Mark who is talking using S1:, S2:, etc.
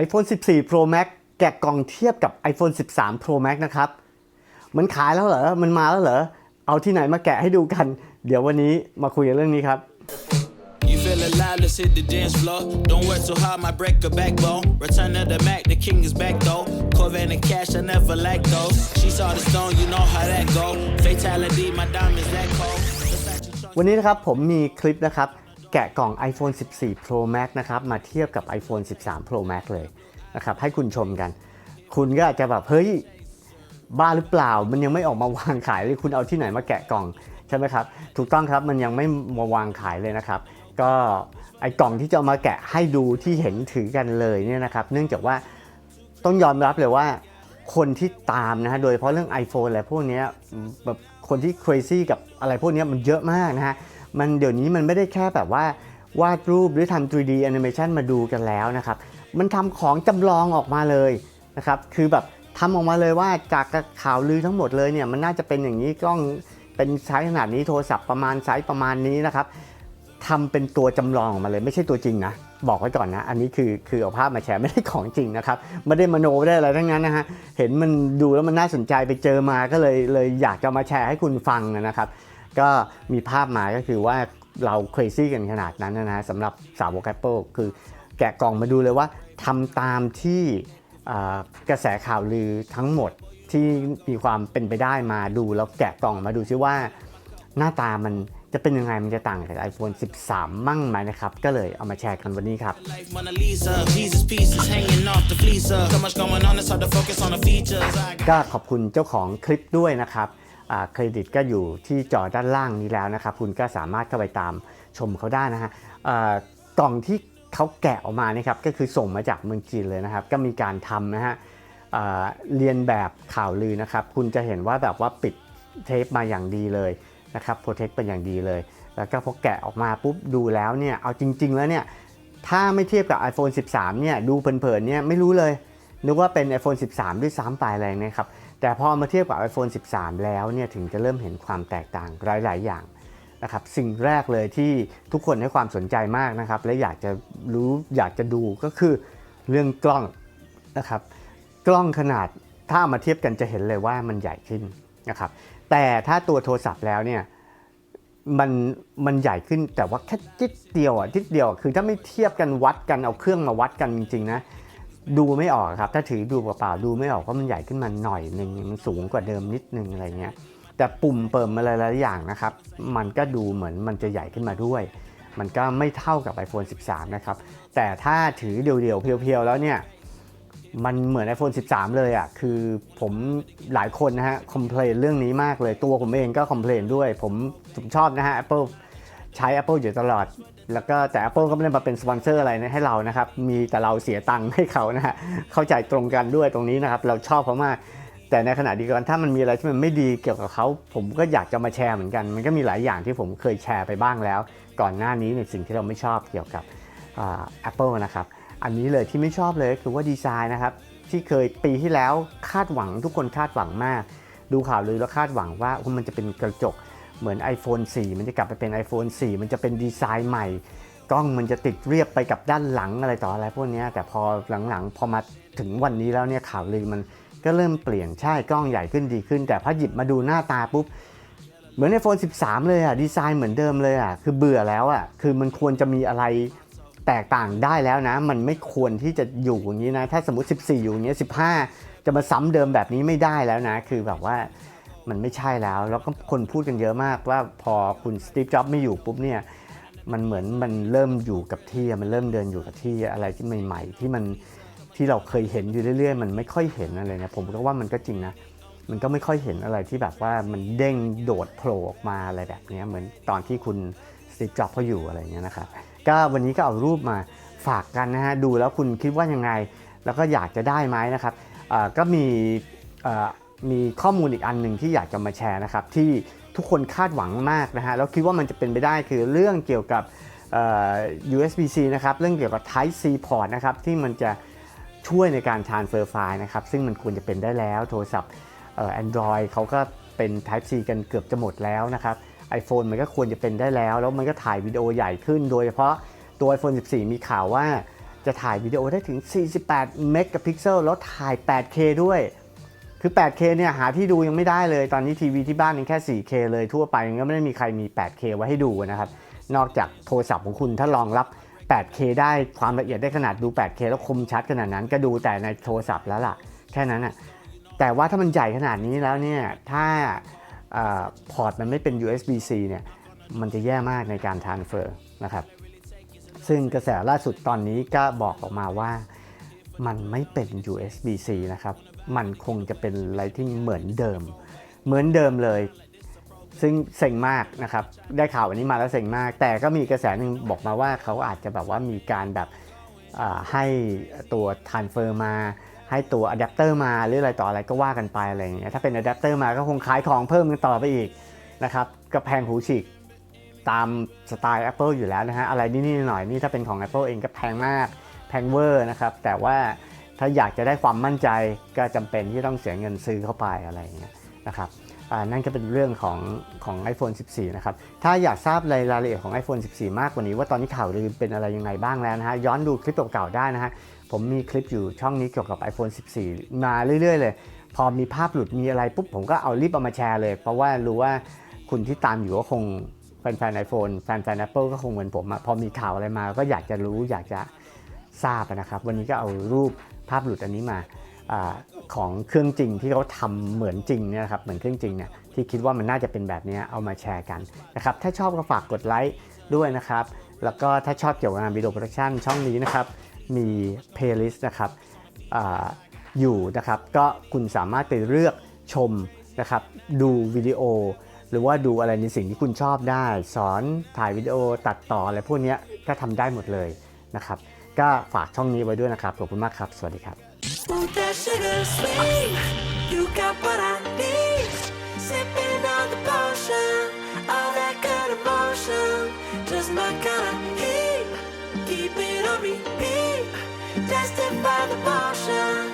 S1: iPhone 14 Pro Max แกะกล่องเทียบกับ iPhone 13 Pro Max นะครับ มันขายแล้วเหรอ มันมาแล้วเหรอ เอาที่ไหนมาแกะให้ดูกัน เดี๋ยววันนี้มาคุยกันเรื่องนี้ครับ
S2: You feel alive, let's hit the dance floor. Don't work too hard, might break a backbone. Return of the Mac, the king is back though. Corvette and cash, I never lack those. She saw the stone, you know how that go. Fatality, my diamonds that cold. Versace truck-
S1: วันนี้นะครับผมมีคลิปนะครับ แกะกล่อง iPhone 14 Pro Max นะครับ มาเทียบกับ iPhone 13 Pro Max เลยนะครับ ให้คุณชมกัน คุณก็อาจจะแบบ เฮ้ย บ้าหรือเปล่า มันยังไม่ออกมาวางขายเลยคุณเอาที่ไหนมาแกะกล่อง ใช่ไหมครับ ถูกต้องครับมันยังไม่มาวางขายเลยนะครับ ก็ไอ้กล่องที่จะมาแกะให้ดูที่เห็นถือกันเลยเนี่ยนะครับ เนื่องจากว่าต้องยอมรับเลยว่าคนที่ตามนะฮะโดยเฉพาะเรื่อง iPhone อะไรพวกนี้แบบคนที่ crazy กับอะไรพวกนี้มันเยอะมากนะฮะ มันเดี๋ยวนี้มันไม่ได้แค่แบบว่าวาดรูปหรือทำ 3D animation มาดูกันแล้วนะครับ มันทำของจำลองออกมาเลยนะครับ คือแบบทำออกมาเลยว่าจากข่าวลือทั้งหมดเลยเนี่ยมันน่าจะเป็นอย่างนี้กล้องเป็นไซส์ขนาดนี้โทรศัพท์ประมาณไซส์ประมาณนี้นะครับทำเป็นตัวจำลองออกมาเลยไม่ใช่ตัวจริงนะบอกไว้ก่อนนะ อันนี้คือคือเอาภาพมาแชร์ไม่ได้ของจริงนะครับไม่ได้มโนไม่ได้อะไรทั้งนั้นนะฮะเห็นมันดูแล้วมันน่าสนใจไปเจอมาก็เลยเลยอยากจะมาแชร์ให้คุณฟังนะครับ ก็มีภาพมาก็คือว่าเรา crazy กันขนาดนั้นนะฮะสำหรับสาวก Apple คือแกะกล่องมาดูเลยว่าทำตามที่กระแสข่าวลือทั้งหมดที่มีความเป็นไปได้มาดูแล้วแกะกล่องมาดูซิว่าหน้าตามันจะเป็นยังไงมันจะต่างจาก iPhone 13 มั่งไหมนะครับ ก็เลยเอามาแชร์กันวันนี้ครับ ก็ขอบคุณเจ้าของคลิปด้วยนะครับ เครดิตก็อยู่ที่จอด้านล่างนี้แล้วนะครับ คุณก็สามารถเข้าไปตามชมเขาได้นะฮะกล่องที่เขาแกะออกมานี่ครับก็คือส่งมาจากเมืองจีนเลยนะครับ ก็มีการทำนะฮะเรียนแบบข่าวลือนะครับ คุณจะเห็นว่าแบบว่าปิดเทปมาอย่างดีเลยนะครับโปรเทคเป็นอย่างดีเลย แล้วก็พอแกะออกมาปุ๊บดูแล้วเนี่ยเอาจริง ๆ แล้วเนี่ยถ้าไม่เทียบกับ iPhone 13 เนี่ยดูเผินๆเนี่ยไม่รู้เลยนึกว่าเป็น iPhone 13 ด้วยซ้ำไปอะไรนะครับ แต่พอมาเทียบกับ iPhone 13 แล้วเนี่ยถึงจะเริ่มเห็นความแตกต่างหลาย ๆ อย่างนะครับสิ่งแรกเลยที่ทุกคนให้ความสนใจมากนะครับ และอยากจะรู้อยากจะดูก็คือเรื่องกล้องนะครับ กล้องขนาดถ้ามาเทียบกันจะเห็นเลยว่ามันใหญ่ขึ้นนะครับ แต่ถ้าตัวโทรศัพท์แล้วเนี่ยมันมันใหญ่ขึ้นแต่ว่าแค่จิดเดียวอะจิดเดียวคือถ้าไม่เทียบกันวัดกันเอาเครื่องมาวัดกันจริงๆนะ ดูไม่ออกครับ ถ้าถือดูเปล่าๆดูไม่ออกว่ามันใหญ่ขึ้นมาหน่อยหนึ่งมันสูงกว่าเดิมนิดนึงอะไรเงี้ยแต่ปุ่มเปิมอะไรหลายอย่างนะครับ มันก็ดูเหมือนมันจะใหญ่ขึ้นมาด้วย มันก็ไม่เท่ากับ iPhone 13 นะครับ แต่ถ้าถือเดี่ยวๆ เพียวๆ แล้วเนี่ย มันเหมือน iPhone 13 เลยอะ คือผมหลายคนนะฮะ คอมเพลนเรื่องนี้มากเลย ตัวผมเองก็คอมเพลนด้วย ผมผมชอบนะฮะ Apple ใช้ Apple อยู่ตลอด แล้วก็แต่ Apple ก็ไม่ได้มาเป็นสปอนเซอร์อะไรนะให้เรานะครับ มีแต่เราเสียตังค์ให้เขานะฮะเข้าใจตรงกันด้วยตรงนี้นะครับ เราชอบเขามาก แต่ในขณะเดียวกันถ้ามันมีอะไรที่มันไม่ดีเกี่ยวกับเขาผมก็อยากจะมาแชร์เหมือนกัน มันก็มีหลายอย่างที่ผมเคยแชร์ไปบ้างแล้ว ก่อนหน้านี้ในสิ่งที่เราไม่ชอบเกี่ยวกับอ่า Apple นะครับ อันนี้เลยที่ไม่ชอบเลยคือว่าดีไซน์นะครับที่เคยปีที่แล้วคาดหวังทุกคนคาดหวังมาก ดูข่าวเลือแล้วคาดหวังว่ามันจะเป็นกระจก เหมือน iPhone 4 มันจะกลับไปเป็น iPhone 4 มันจะเป็นดีไซน์ใหม่ กล้องมันจะติดเรียบไปกับด้านหลังอะไรต่ออะไรพวกนี้แต่พอหลังๆ พอมาถึงวันนี้แล้วเนี่ยข่าวลือมันก็เริ่มเปลี่ยนใช่กล้องใหญ่ขึ้นดีขึ้น แต่พอหยิบมาดูหน้าตาปุ๊บเหมือน iPhone 13 เลยอะดีไซน์เหมือนเดิมเลยอะคือเบื่อแล้วอะคือมันควรจะมีอะไรแตกต่างได้แล้วนะ มันไม่ควรที่จะอยู่อย่างนี้นะ ถ้าสมมติ 14 อยู่อย่างเงี้ย15 จะมาซ้ำเดิมแบบนี้ไม่ได้แล้วนะ คือแบบว่า มันไม่ใช่แล้ว แล้วก็คนพูดกันเยอะมากว่าพอคุณสตีฟจ็อบไม่อยู่ปุ๊บเนี่ยมันเหมือนมันเริ่มอยู่กับที่มันเริ่มเดินอยู่กับที่อะไรที่ใหม่ ๆ ที่มันที่เราเคยเห็นอยู่เรื่อย ๆ มันไม่ค่อยเห็นอะไรนะผมก็ว่ามันก็จริงนะมันก็ไม่ค่อยเห็นอะไรที่แบบว่ามันเด้งโดดโผล่ออกมาอะไรแบบนี้เหมือนตอนที่คุณสตีฟจ็อบเขาอยู่อะไรเงี้ยนะครับก็วันนี้ก็เอารูปมาฝากกันนะฮะดูแล้วคุณคิดว่ายังไง แล้วก็อยากจะได้ไหมนะครับก็มี มีข้อมูลอีกอันหนึ่งที่อยากจะมาแชร์นะครับ ที่ทุกคนคาดหวังมากนะฮะแล้วคิดว่ามันจะเป็นไปได้คือเรื่องเกี่ยวกับ USB-C นะครับเรื่องเกี่ยวกับ Type C port นะครับที่มันจะช่วยในการ transfer ไฟล์นะครับ ซึ่งมันควรจะเป็นได้แล้วโทรศัพท์ Android เขาก็เป็น Type C กันเกือบจะหมดแล้วนะครับ iPhone มันก็ควรจะเป็นได้แล้ว แล้วมันก็ถ่ายวิดีโอใหญ่ขึ้น โดยเฉพาะตัว iPhone 14 มีข่าวว่าจะถ่ายวิดีโอได้ถึง 48 เมกะพิกเซลแล้วถ่าย 8K ด้วย คือ 8K เนี่ยหาที่ดูยังไม่ได้เลย ตอนนี้ทีวีที่บ้านยังแค่ 4K เลยทั่วไปยังไม่ได้มีใครมี 8K ไว้ให้ดูนะครับ นอกจากโทรศัพท์ของคุณถ้ารองรับ 8K ได้ความละเอียดได้ขนาดดู 8K แล้วคมชัดขนาดนั้นก็ดูแต่ในโทรศัพท์แล้วล่ะ แค่นั้นอะแต่ว่าถ้ามันใหญ่ขนาดนี้แล้วเนี่ยถ้าพอร์ตมันไม่เป็น USB-C เนี่ยมันจะแย่มากในการ transfer นะครับ ซึ่งกระแสล่าสุดตอนนี้ก็บอกออกมาว่ามันไม่เป็น USB-C นะครับ มันคงจะเป็นอะไรที่เหมือนเดิม เหมือนเดิมเลย ซึ่งเซ็งมากนะครับ ได้ข่าววันนี้มาแล้วเซ็งมาก แต่ก็มีกระแสหนึ่งบอกมาว่าเขาอาจจะแบบว่ามีการแบบให้ตัว transfer มา ให้ตัวอะแดปเตอร์มาหรืออะไรต่ออะไรก็ว่ากันไปอะไรอย่างเงี้ยถ้าเป็นอะแดปเตอร์มาก็คงขายของเพิ่มกันต่อไปอีกนะครับก็แพงหูฉีกตามสไตล์ Apple อยู่แล้วนะฮะอะไรนิดๆหน่อยนี่ถ้าเป็นของ Apple เองก็แพงมากแพงเวอร์นะครับ แต่ว่า ถ้าอยากจะได้ความมั่นใจก็จำเป็นที่ต้องเสียเงินซื้อเข้าไปอะไรอย่างเงี้ยนะครับนั่นก็เป็นเรื่องของของ iPhone 14 นะครับ ถ้าอยากทราบรายละเอียดของ iPhone 14 มากกว่านี้ว่าตอนนี้ข่าวลือเป็นอะไรยังไงบ้างแล้วนะฮะ ย้อนดูคลิปเก่าๆได้นะฮะ ผมมีคลิปอยู่ช่องนี้เกี่ยวกับ iPhone 14 มาเรื่อยๆเลย พอมีภาพหลุดมีอะไรปุ๊บผมก็เอารีบเอามาแชร์เลย เพราะว่ารู้ว่าคุณที่ตามอยู่ก็คงแฟนๆ iPhone แฟนๆ Apple ก็คงเหมือนผมอะพอมีข่าวอะไรมาก็อยากจะรู้อยากจะ ทราบนะครับ วันนี้ก็เอารูปภาพหลุดอันนี้มาอของเครื่องจริงที่เขาทำเหมือนจริงเนี่ยนะครับเหมือนเครื่องจริงเนี่ยที่คิดว่ามันน่าจะเป็นแบบนี้เอามาแชร์กันนะครับถ้าชอบก็ฝากกดไลค์ด้วยนะครับ แล้วก็ถ้าชอบเกี่ยวกับงานวิดีโอโปรดักชันช่องนี้นะครับมีเพลย์ลิสต์นะครับออยู่นะครับ ก็คุณสามารถไปเลือกชมนะครับดูวิดีโอ หรือว่าดูอะไรในสิ่งที่คุณชอบได้ สอนถ่ายวิดีโอตัดต่ออะไรพวกนี้ก็ทำได้หมดเลยนะครับ ก็ฝากช่องนี้ไว้ด้วยนะครับ ขอบคุณมากครับ สวัสดีครับ
S3: Tested by the motion